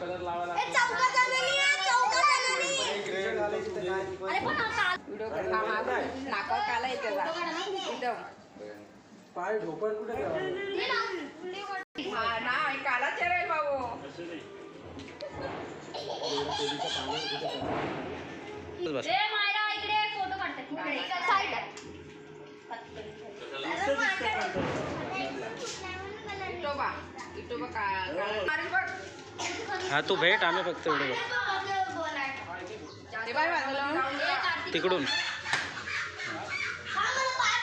Colour लावायला हा हा हा पाय ढोपर कुठे. हा नाही काला चेहरा बाबू. ए, मायरा, इकडे फोटो काढतात. इटोबा इटोबा का काळा. हा तू भेट आम्ही फक्त एवढं बघ. तिकडून हा. हा.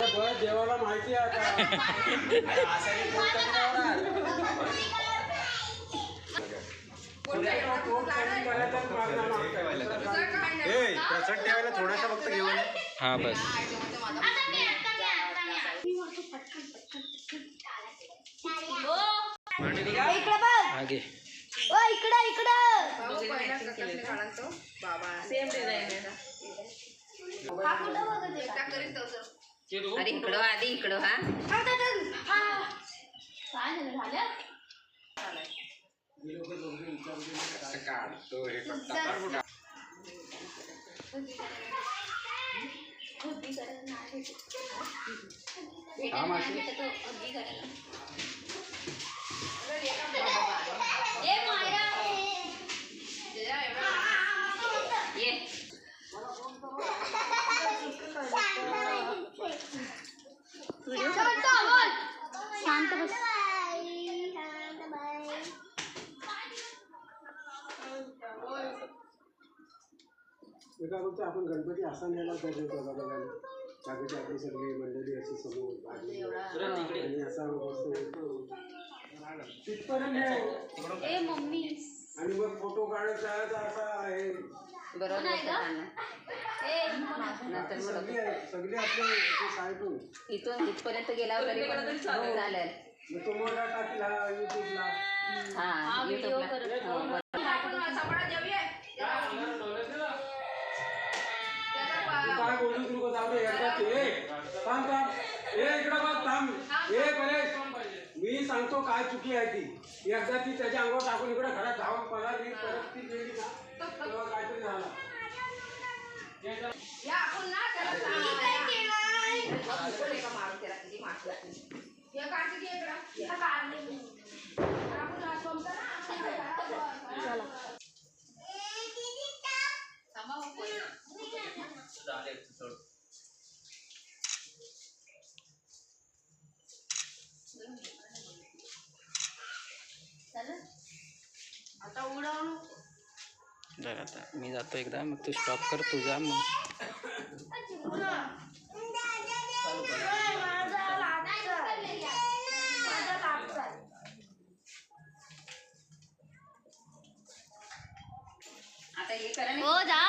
हा, देवाला माहिती आहे प्रचंड ठेवायला थोडासा फक्त घेऊन. हा बस काय जेवण ते माझा आता मी, आता मी, आता मी. ओ, इकडे बघ. आगे ओ, इकडं, इकडं. हा कुठं बघत आहे? अरे इकडं आधी इकडं हा हा. हा. काय झालं, झालं? काढतो करता. बुद्धी करायला नाही भेटत. भेटायला माशी. नाही भेटत तो, बुद्धी करायला. ए, मायरा. ये शांत बोल. शांत बस. मी काय बोलतो आपण गणपती असा नेला पाहिजे होता बघायला बाकीची आपली सगळी मंडळी अशी समोर आली. आणि असा मस्त तिथपर्यंत. ए, मम्मी. आणि मग फोटो काढायचा आहे तर असा बरोबर आहे? नंतर सगळी सगळी आपल्या साईडून इथून इथपर्यंत गेल्यावर तरी पण चालेल. मग तो मोठा टाकील हा युट्यूबला युट्यूबला बरोबर. काय बोलू तुला जाऊ दे एकदा ते. थांब थांब. ए इकडं बघ थांब. ए मी सांगतो काय चुकी आहे ती? एकदा ती त्याच्या अंगावर टाकून इकडे घरात धावून पळाली परत ती गेली ना तेव्हा काहीतरी झालं. या आपण ना त्याला सांग. बोल एका मारून त्याला किती मारतो आपण. हे काढते की इकडं. हे काढले. आपण आज जमतं ना. थांबा हो, कोण. आता उडवू नको. बघ आता मी जातो एकदा मग तू स्टॉप कर तू जा मग. हे हो जा.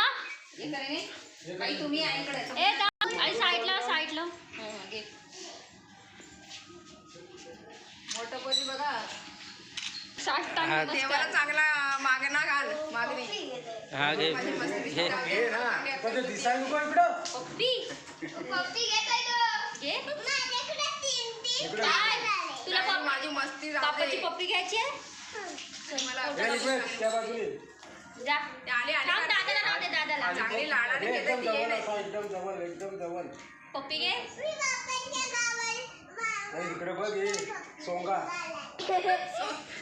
हे करा नाही काही तुम्ही आईकडे ए जा. आणि साईडला साईडला. हो, हो, घे. मोठं पोरी बघा. साष्टांग हा. नमस्कार. देवाला चांगला मागणा घाल मागणी हा घे माझी मस्ती घे हे ना पण ते दिसायला नको इकडं. पप्पी पप्पी घे. काय? तुला पप- माझी मस्ती पापाची पप्पी घ्यायची आहे? मला हे त्या बाजूने. जा. ते आले आले थांब दादाला राहू दे दादाला चांगली लाडाने एकदम घेते ती ये जवळ एकदम जवळ एकदम जवळ. पप्पी घे. इकडे बघ सोंगा.